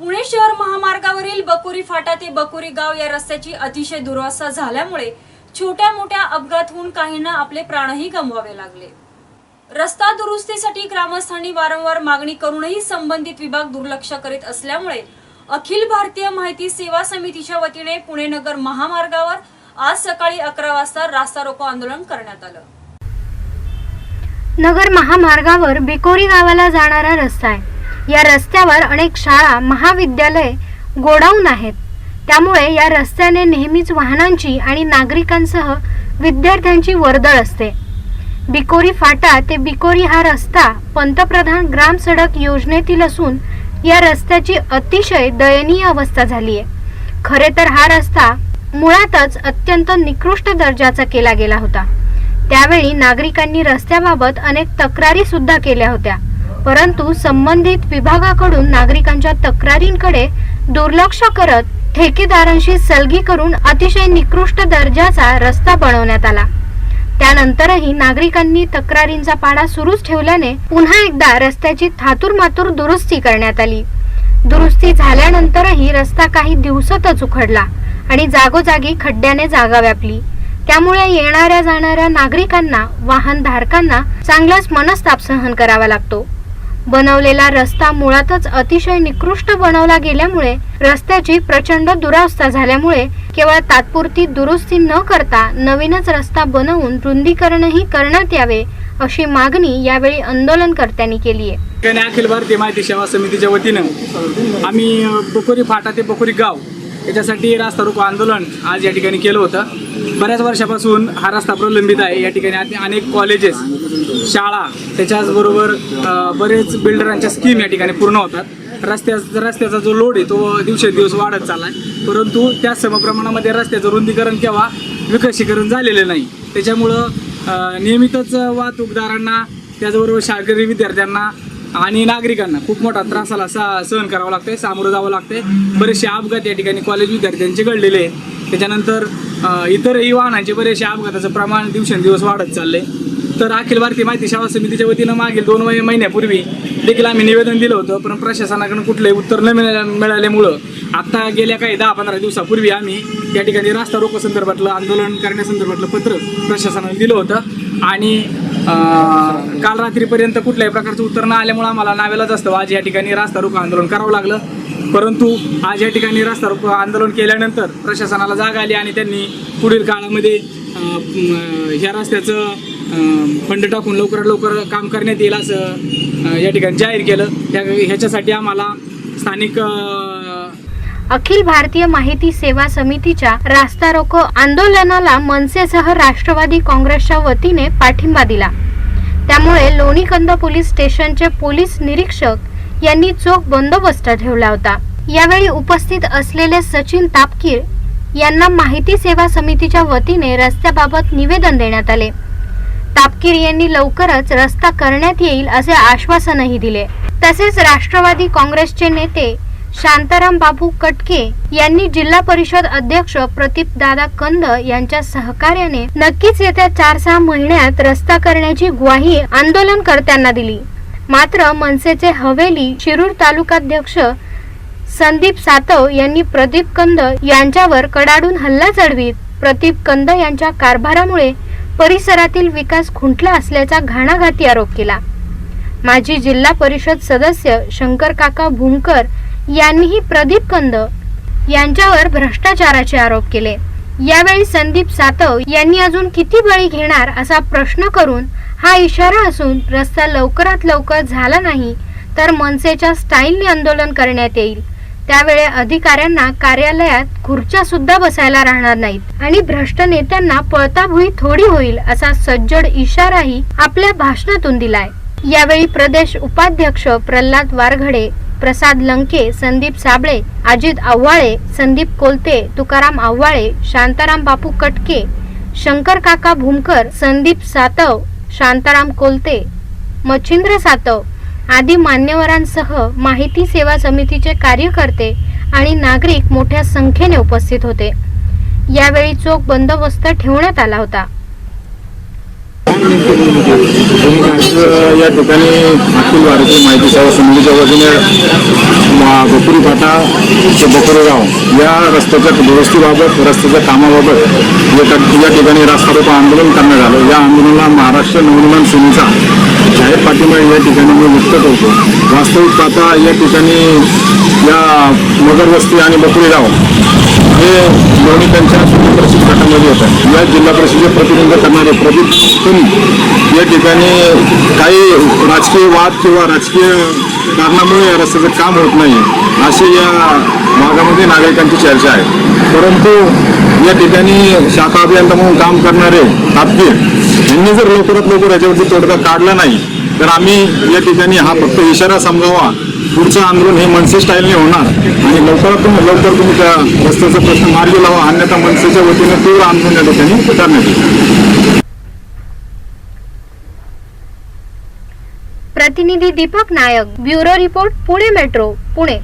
पुणे शहर महामार्गावरील बकुरी फाटा ते बकुरी गाव या रस्त्याची अतिशय दुर्वासा झाल्यामुळे छोट्या मोठ्या अपघात होऊन काहींना आपले प्राणही गमवावे लागले. रस्ता दुरुस्तीसाठी ग्रामस्थांनी वारंवार मागणी करूनही संबंधित विभाग दुर्लक्ष करीत असल्यामुळे अखिल भारतीय माहिती सेवा समितीच्या वतीने पुणे नगर महामार्गावर आज सकाळी अकरा वाजता रास्ता रोको आंदोलन करण्यात आलं. नगर महामार्गावर बेकोरी गावाला जाणारा रस्ता आहे. या रस्त्यावर अनेक शाळा महाविद्यालय गोडाऊन आहेत. त्यामुळे या रस्त्याने नेहमीच वाहनांची आणि नागरिकांसह विद्यार्थ्यांची वर्दळ असते. बिकोरी फाटा ते बिकोरी हा रस्ता पंतप्रधान ग्राम सडक योजनेतील असून या रस्त्याची अतिशय दयनीय अवस्था झाली आहे. खरे तर हा रस्ता मुळातच अत्यंत निकृष्ट दर्जाचा केला गेला होता. त्यावेळी नागरिकांनी रस्त्याबाबत अनेक तक्रारी सुद्धा केल्या होत्या. परंतु संबंधित विभागाकडून नागरिकांच्या तक्रारींकडे दुर्लक्ष करत ठेकेदारांशी सलगी करून अतिशय निकृष्ट दर्जाचा रस्ता बनवण्यात आला. त्यानंतरही नागरिकांनी तक्रारींचा पाडा सुरूच ठेवल्याने पुन्हा एकदा रस्त्याची थातुरमातूर दुरुस्ती करण्यात आली. दुरुस्ती झाल्यानंतरही रस्ता काही दिवसातच उखडला आणि जागोजागी खड्ड्याने जागा व्यापली. त्यामुळे येणाऱ्या जाणाऱ्या नागरिकांना वाहन धारकांना चांगलाच मनस्ताप सहन करावा लागतो. बनवलेला रस्ता मुळातच अतिशय निकृष्ट बनवला गेल्यामुळे रस्त्याची प्रचंड दुरावस्था झाल्यामुळे केवळ तात्पुरती दुरुस्ती न करता नवीनच रस्ता बनवून रुंदीकरणही करण्यात यावे अशी मागणी यावेळी आंदोलनकर्त्यांनी केली आहे. अखिल भारतीय माहिती सेवा समितीच्या वतीनं आम्ही अ, बोकोरी फाटा ते बोकोरी गाव याच्यासाठी रास्ता रोको आंदोलन आज या ठिकाणी केलं होतं. बऱ्याच वर्षापासून हा रस्ता प्रलंबित आहे. या ठिकाणी अनेक कॉलेजेस शाळा त्याच्याचबरोबर बरेच बिल्डरांच्या स्कीम या ठिकाणी पूर्ण होतात. रस्त्या रस्त्याचा जो लोड आहे तो दिवसेंदिवस वाढत चालला आहे परंतु त्या समप्रमाणामध्ये रस्त्याचं रुंदीकरण किंवा विकसीकरण झालेलं नाही. त्याच्यामुळं नियमितच वाहतूकदारांना त्याचबरोबर शाळकरी विद्यार्थ्यांना आणि नागरिकांना खूप मोठा त्रासाला सा सहन करावं लागतंय सामोरं जावं लागतंय. बरेचसे अपघात या ठिकाणी कॉलेज विद्यार्थ्यांचे घडलेले आहेत. त्याच्यानंतर इतरही वाहनांचे बरेचसे अपघाताचं प्रमाण दिवसेंदिवस वाढत चाललंय. तर अखिल भारतीय माहिती सेवा समितीच्या वतीनं मागील दोन महिन्यापूर्वी देखील आम्ही निवेदन दिलं होतं पण प्रशासनाकडून कुठलंही उत्तर न मिळाल्या मिळाल्यामुळं आत्ता गेल्या काही दहा पंधरा दिवसापूर्वी आम्ही या ठिकाणी रास्ता रोको संदर्भातलं आंदोलन करण्यासंदर्भातलं पत्र प्रशासनाने दिलं होतं. आणि काल रात्रीपर्यंत कुठल्याही प्रकारचं उत्तर न आल्यामुळं आम्हाला नावेला असतं. आज या ठिकाणी रास्ता रोको आंदोलन करावं लागलं. परंतु आज या ठिकाणी रस्ता रोको आंदोलन केल्यानंतर प्रशासनाला जाग आली आणि त्यांनी पुढील काळामध्ये ह्या रस्त्याचं फंड टाकून लवकरात लवकर काम करण्यात येईल असं या ठिकाणी जाहीर केलं. त्या ह्याच्यासाठी आम्हाला स्थानिक अखिल भारतीय माहिती सेवा समितीच्या रास्ता रोको आंदोलनाला मनसेसह राष्ट्रवादी काँग्रेसच्या वतीने पाठिंबा दिला. त्यामुळे लोणीकंद पोलीस स्टेशनचे पोलीस निरीक्षक यांनी चोख बंदोबस्त ठेवला होता. यावेळी उपस्थित असलेले सचिन तापकीर यांना माहिती सेवा समितीच्या वतीने रस्त्याबाबत निवेदन देण्यात आले. तापकीर यांनी लवकरच रस्ता करण्यात येईल असे आश्वासनही दिले. तसेच राष्ट्रवादी काँग्रेसचे नेते शांताराम बाबू कटके यांनी जिल्हा परिषद अध्यक्ष प्रदीप दादा कंद यांच्या सहकार्याने नक्कीच येत्या चार सहा महिन्यात रस्ता करण्याची ग्वाही आंदोलनकर्त्यांना दिली. मात्र मनसेचे हवेली शिरूर तालुकाध्यक्ष संदीप सातव यांनी प्रदीप कंद यांच्यावर कडाडून हल्ला चढवीत. प्रदीप कंद यांच्या कारभारामुळे परिसरातील विकास खुंटला असल्याचा घाणाघाती आरोप केला. माजी जिल्हा परिषद सदस्य शंकर काका भूमकर यांनीही प्रदीप कंद यांच्यावर भ्रष्टाचाराचे आरोप केले. यावेळी संदीप सातव यांनी अजून किती बळी घेणार असा प्रश्न करून हा इशारा असून रस्ता लवकरात लवकर झाला नाही तर मनसेच्या स्टाईलने आंदोलन करण्यात येईल. त्यावेळी अधिकाऱ्यांना कार्यालयात खुर्च्या सुद्धा बसायला राहणार नाहीत आणि भ्रष्ट नेत्यांना पळताभुई थोडी होईल असा सज्जड इशाराही आपल्या भाषणातून दिलाय. यावेळी प्रदेश उपाध्यक्ष प्रल्हाद वारघडे प्रसाद लंके संदीप साबळे अजित आव्हाळे संदीप कोलते तुकाराम आव्हाळे शांताराम बापू कटके शंकर काका भूमकर संदीप सातव शांताराम कोलते मच्छिंद्र सातव आदी मान्यवरांसह माहिती सेवा समितीचे कार्यकर्ते आणि नागरिक मोठ्या संख्येने उपस्थित होते. यावेळी चोख बंदोबस्त ठेवण्यात आला होता. या ठिकाणी अखिल भारतीय माहिती सेवा समितीच्या वतीने मा- फाटा ते बकुरी या रस्त्याच्या दुरुस्तीबाबत रस्त्याच्या कामाबाबत या ठिकाणी रास्ता रोको आंदोलन करण्यात आलं. या आंदोलनाला महाराष्ट्र नवनिर्माण सेनेचा जाहीर पाठिंबा या ठिकाणी मी व्यक्त करतो. वास्तविक पाहता या ठिकाणी या मगरवस्ती आणि बकरीगाव हे दोन्ही त्यांच्या प्रसिद्ध परिषद गटामध्ये येतात या जिल्हा परिषदेचे प्रतिनिधित्व करणारे प्रदीप कुंड या ठिकाणी काही राजकीय वाद किंवा राजकीय कारणामुळे या रस्त्याचं काम होत नाही अशी या भागामध्ये नागरिकांची चर्चा आहे. परंतु या ठिकाणी शाखा अभियंता म्हणून काम करणारे तापकीर यांनी जर लवकरात लवकर याच्यावरती तोडगा काढला नाही तर आम्ही या ठिकाणी हा फक्त इशारा समजावा. पुढचं आंदोलन हे मनसे स्टाईलने होणार. आणि लवकरात लवकर तुम्ही त्या रस्त्याचा प्रश्न मार्गी लावा अन्यथा मनसेच्या वतीने तीव्र आंदोलन या ठिकाणी करण्यात येईल. प्रतिनिधी Deepak Nayak bureau report Pune metro Pune.